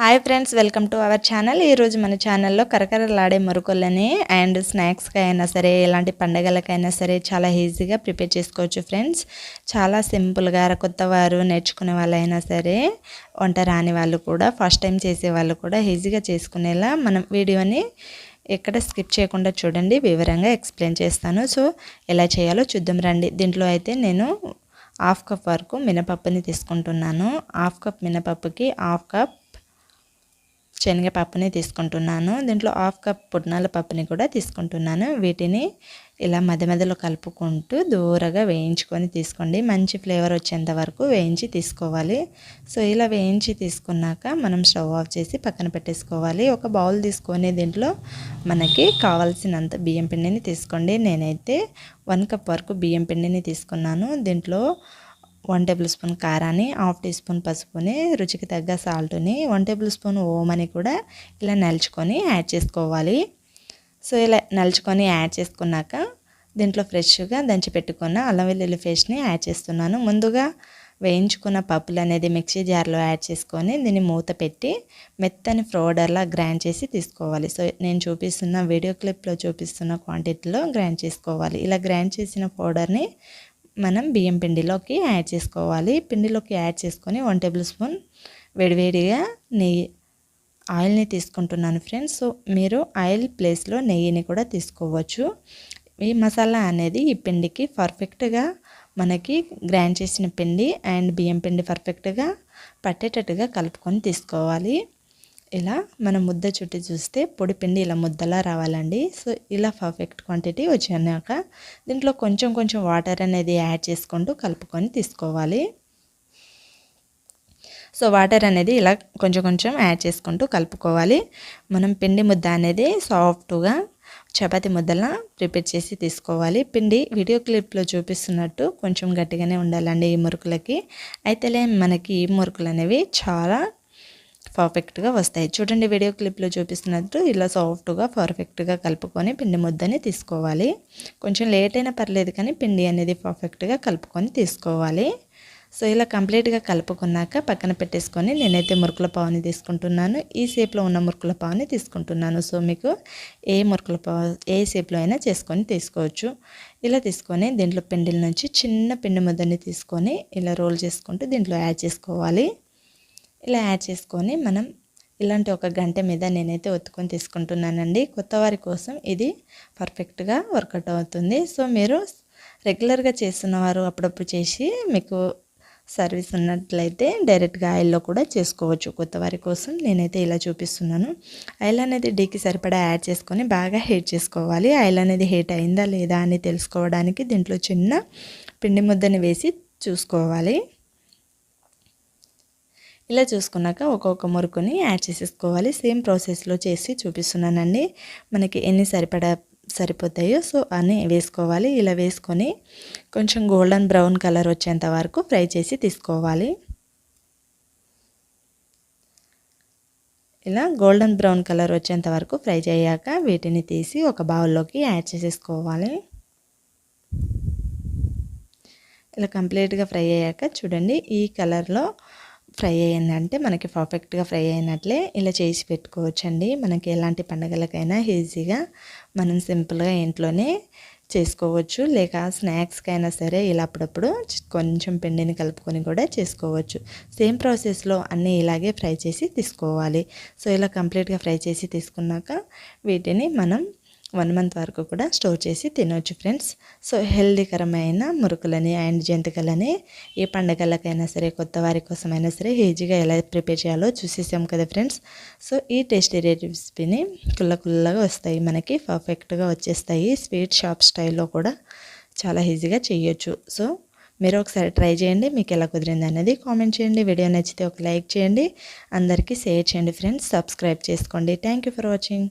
Hi friends welcome to our channel. ఈరోజు మన ఛానల్లో కరకరలాడే మురుకులని అండ్ స్నాక్స్కి అయినా సరే ఎలాంటి పండగలకైనా సరే చాలా ఈజీగా ప్రిపేర్ చేసుకోవచ్చు ఫ్రెండ్స్. చాలా సింపుల్గా కొత్త వారు నేర్చుకునే వాళ్ళైనా సరే వంట రాని వాళ్ళు కూడా ఫస్ట్ టైం చేసే వాళ్ళు కూడా ఈజీగా చేసుకునేలా మనం వీడియోని ఎక్కడ స్కిప్ చేయకుండా చూడండి. వివరంగా ఎక్స్ప్లెయిన్ చేస్తాను. సో ఎలా చేయాలో చూద్దాం రండి. దీంట్లో అయితే నేను హాఫ్ కప్ వరకు మినపప్పుని తీసుకుంటున్నాను. హాఫ్ కప్ మినపప్పుకి హాఫ్ కప్ శనగపప్పుని తీసుకుంటున్నాను. దీంట్లో హాఫ్ కప్ పుట్నాల పప్పుని కూడా తీసుకుంటున్నాను. వీటిని ఇలా మధ్య మధ్యలో కలుపుకుంటూ దూరగా వేయించుకొని తీసుకోండి. మంచి ఫ్లేవర్ వచ్చేంత వరకు వేయించి తీసుకోవాలి. సో ఇలా వేయించి తీసుకున్నాక మనం స్టవ్ ఆఫ్ చేసి పక్కన పెట్టేసుకోవాలి. ఒక బౌల్ తీసుకొని దీంట్లో మనకి కావాల్సినంత బియ్యం పిండిని తీసుకోండి. నేనైతే వన్ కప్ వరకు బియ్యం పిండిని తీసుకున్నాను. దీంట్లో వన్ టేబుల్ స్పూన్ కారాన్ని హాఫ్ టీ స్పూన్ పసుపుని రుచికి తగ్గ సాల్ట్ని వన్ టేబుల్ స్పూన్ ఓమని కూడా ఇలా నలుచుకొని యాడ్ చేసుకోవాలి. సో ఇలా నలుచుకొని యాడ్ చేసుకున్నాక దీంట్లో ఫ్రెష్గా దంచి పెట్టుకున్న అల్లం వెల్లుల్లి పేస్ట్ని యాడ్ చేస్తున్నాను. ముందుగా వేయించుకున్న పప్పులు అనేది మిక్సీ జార్లో యాడ్ చేసుకొని దీన్ని మూత పెట్టి మెత్తని ఫ్రోడర్లా గ్రైండ్ చేసి తీసుకోవాలి. సో నేను చూపిస్తున్న వీడియో క్లిప్లో చూపిస్తున్న క్వాంటిటీలో గ్రైండ్ చేసుకోవాలి. ఇలా గ్రైండ్ చేసిన పౌడర్ని మనం బియ్యం పిండిలోకి యాడ్ చేసుకోవాలి. పిండిలోకి యాడ్ చేసుకొని వన్ టేబుల్ స్పూన్ వేడివేడిగా నెయ్యి ఆయిల్ని తీసుకుంటున్నాను ఫ్రెండ్స్. సో మీరు ఆయిల్ ప్లేస్లో నెయ్యిని కూడా తీసుకోవచ్చు. ఈ మసాలా అనేది ఈ పిండికి పర్ఫెక్ట్గా మనకి గ్రైండ్ చేసిన పిండి అండ్ బియ్యం పిండి పర్ఫెక్ట్గా పట్టేటట్టుగా కలుపుకొని తీసుకోవాలి. ఇలా మనం ముద్ద చుట్టి చూస్తే పొడి పిండి ఇలా ముద్దలా రావాలండి. సో ఇలా పర్ఫెక్ట్ క్వాంటిటీ వచ్చాక దీంట్లో కొంచెం కొంచెం వాటర్ అనేది యాడ్ చేసుకుంటూ కలుపుకొని తీసుకోవాలి. సో వాటర్ అనేది ఇలా కొంచెం కొంచెం యాడ్ చేసుకుంటూ కలుపుకోవాలి. మనం పిండి ముద్ద అనేది సాఫ్ట్గా చపాతి ముద్దలా ప్రిపేర్ చేసి తీసుకోవాలి. పిండి వీడియో క్లిప్లో చూపిస్తున్నట్టు కొంచెం గట్టిగానే ఉండాలండి ఈ మురుకులకి. అయితేలే మనకి ఈ మురుకులు అనేవి చాలా పర్ఫెక్ట్గా వస్తాయి. చూడండి వీడియో క్లిప్లో చూపిస్తున్నట్టు ఇలా సాఫ్ట్గా పర్ఫెక్ట్గా కలుపుకొని పిండి ముద్దని తీసుకోవాలి. కొంచెం లేట్ అయినా పర్లేదు కానీ పిండి అనేది పర్ఫెక్ట్గా కలుపుకొని తీసుకోవాలి. సో ఇలా కంప్లీట్గా కలుపుకున్నాక పక్కన పెట్టేసుకొని నేనైతే మురుకుల పావుని తీసుకుంటున్నాను. ఈ షేప్లో ఉన్న మురుకుల పావుని తీసుకుంటున్నాను. సో మీకు ఏ మురుకుల పావు ఏ షేప్లో అయినా చేసుకొని తీసుకోవచ్చు. ఇలా తీసుకొని దీంట్లో పిండిల నుంచి చిన్న పిండి ముద్దని తీసుకొని ఇలా రోల్ చేసుకుంటూ దీంట్లో యాడ్ చేసుకోవాలి. ఇలా యాడ్ చేసుకొని మనం ఇలాంటి ఒక గంట మీద నేనైతే ఒత్తుకొని తీసుకుంటున్నానండి. కొత్త వారి కోసం ఇది పర్ఫెక్ట్గా వర్కౌట్ అవుతుంది. సో మీరు రెగ్యులర్గా చేస్తున్నవారు అప్పుడప్పుడు చేసి మీకు సర్వీస్ ఉన్నట్లయితే డైరెక్ట్గా ఆయిల్లో కూడా చేసుకోవచ్చు. కొత్త వారి కోసం నేనైతే ఇలా చూపిస్తున్నాను. ఆయిల్ అనేది డీకి సరిపడా యాడ్ చేసుకొని బాగా హీట్ చేసుకోవాలి. ఆయిల్ అనేది హీట్ అయిందా లేదా అని తెలుసుకోవడానికి దీంట్లో చిన్న పిండి ముద్దని వేసి చూసుకోవాలి. ఇలా చూసుకున్నాక ఒక్కొక్క మురుకుని యాడ్ చేసేసుకోవాలి. సేమ్ ప్రాసెస్లో చేసి చూపిస్తున్నానండి. మనకి ఎన్ని సరిపడా సరిపోతాయో సో అన్నీ వేసుకోవాలి. ఇలా వేసుకొని కొంచెం గోల్డెన్ బ్రౌన్ కలర్ వచ్చేంత వరకు ఫ్రై చేసి తీసుకోవాలి. ఇలా గోల్డెన్ బ్రౌన్ కలర్ వచ్చేంత వరకు ఫ్రై చేయాక వీటిని తీసి ఒక బౌల్లోకి యాడ్ చేసేసుకోవాలి. ఇలా కంప్లీట్గా ఫ్రై అయ్యాక చూడండి ఈ కలర్లో ఫ్రై అయ్యిందంటే మనకి పర్ఫెక్ట్గా ఫ్రై అయినట్లే ఇలా చేసి పెట్టుకోవచ్చండి. మనకి ఎలాంటి పండగలకైనా ఈజీగా మనం సింపుల్గా ఇంట్లోనే చేసుకోవచ్చు. లేక స్నాక్స్కైనా సరే ఇలా అప్పుడప్పుడు కొంచెం పిండిని కలుపుకొని కూడా చేసుకోవచ్చు. సేమ్ ప్రాసెస్లో అన్నీ ఇలాగే ఫ్రై చేసి తీసుకోవాలి. సో ఇలా కంప్లీట్గా ఫ్రై చేసి తీసుకున్నాక వీటిని మనం వన్ మంత్ వరకు కూడా స్టోర్ చేసి తినవచ్చు ఫ్రెండ్స్. సో హెల్దీకరమైన మురుకులని అండ్ జంతికలని ఏ పండగలకైనా సరే కొత్త వారి కోసమైనా సరే ఈజీగా ఎలా ప్రిపేర్ చేయాలో చూసేసాం కదా ఫ్రెండ్స్. సో ఈ టేస్టీ రెసిపీని కుల్ల కుల్లగా వస్తాయి మనకి పర్ఫెక్ట్గా వచ్చేస్తాయి స్వీట్ షాప్ స్టైల్లో కూడా చాలా ఈజీగా చేయొచ్చు. సో మీరు ఒకసారి ట్రై చేయండి మీకు ఎలా కుదిరింది అనేది కామెంట్ చేయండి. వీడియో నచ్చితే ఒక లైక్ చేయండి అందరికీ షేర్ చేయండి ఫ్రెండ్స్. సబ్స్క్రైబ్ చేసుకోండి. Thank for watching.